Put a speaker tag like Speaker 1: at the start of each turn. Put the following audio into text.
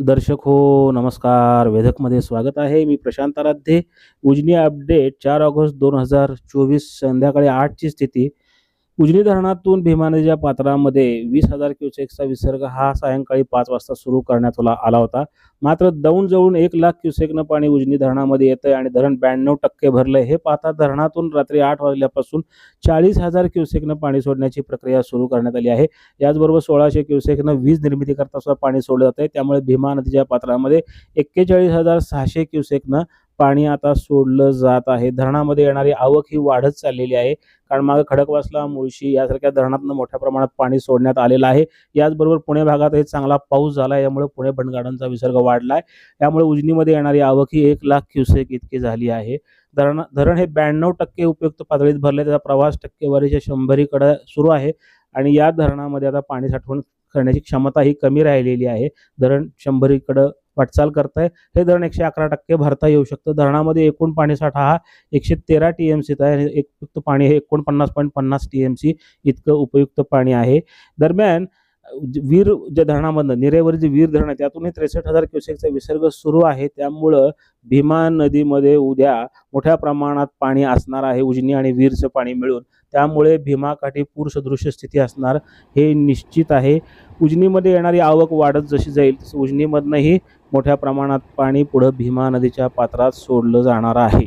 Speaker 1: दर्शक हो नमस्कार. वेधकमध्ये स्वागत आहे. मी प्रशांत आराध्ये. उजनी अपडेट चार ऑगस्ट दोन हजार चोवीस संध्याकाळी आठची स्थिती. उजनी धरणातून भीमा नदीच्या पात्रामध्ये वीस हजार क्युसेकचा विसर्ग हा सायंकाळी पाच वाजता सुरू करण्यात आला आला होता. मात्र दौंड जवळून एक लाख क्युसेकनं पाणी उजनी धरणामध्ये येतं आणि धरण ब्याण्णव टक्के भरलंय. हे पाहता धरणातून रात्री आठ वाजल्यापासून चाळीस हजार क्युसेकनं पाणी सोडण्याची प्रक्रिया सुरू करण्यात आली आहे. याचबरोबर सोळाशे क्युसेकनं वीज निर्मिती करता सुद्धा पाणी सोडलं जात आहे त्यामुळे भीमा नदीच्या पात्रामध्ये एक्केचाळीस हजार सहाशे क्युसेकनं पाणी आता सोडलं जात आहे. धरणामध्ये येणारी आवक ही वाढत चाललेली आहे. कारण मागे खडकवासला मुळशी यासारख्या धरणातनं मोठ्या प्रमाणात पाणी सोडण्यात आलेलं आहे. याचबरोबर पुणे भागातही चांगला पाऊस झाला आहे यामुळे पुणे भंडगाडांचा विसर्ग वाढला आहे त्यामुळे उजनीमध्ये येणारी आवक ही एक लाख क्युसेक इतकी झाली आहे. धरण धरण हे ब्याण्णव टक्के उपयुक्त पातळीत भरले त्याचा प्रवास टक्केवारीच्या शंभरीकडे सुरू आहे. आणि या धरणामध्ये आता पाणी साठवण करण्याची क्षमता ही कमी राहिलेली आहे. धरण शंभरीकडं वाटचाल करत आहे हे धरण एकशे अकरा टक्के भरता येऊ शकतं. धरणामध्ये एकूण पाणीसाठा हा एकशे तेरा टी एम सीचा आहे आणि एक पाणी हे एकोणपन्नास पॉईंट पन्नास टी एम सी इतकं उपयुक्त पाणी आहे. दरम्यान वीर ज्या धरणामधनं निरेवर जे वीर धरण आहे त्यातूनही त्रेसष्ट हजार क्युसेकचा विसर्ग सुरू आहे. त्यामुळं भीमा नदीमध्ये उद्या मोठ्या प्रमाणात पाणी असणार आहे उजनी आणि वीरचं पाणी मिळून. त्यामुळे भीमाकाठी पूर सदृश्य स्थिती असणार हे निश्चित आहे. उजनीमध्ये येणारी आवक वाढत जशी जाईल तसं उजनीमधनंही मोठ्या प्रमाणात पाणी पुढं भीमा नदीच्या पात्रात सोडलं जाणार आहे.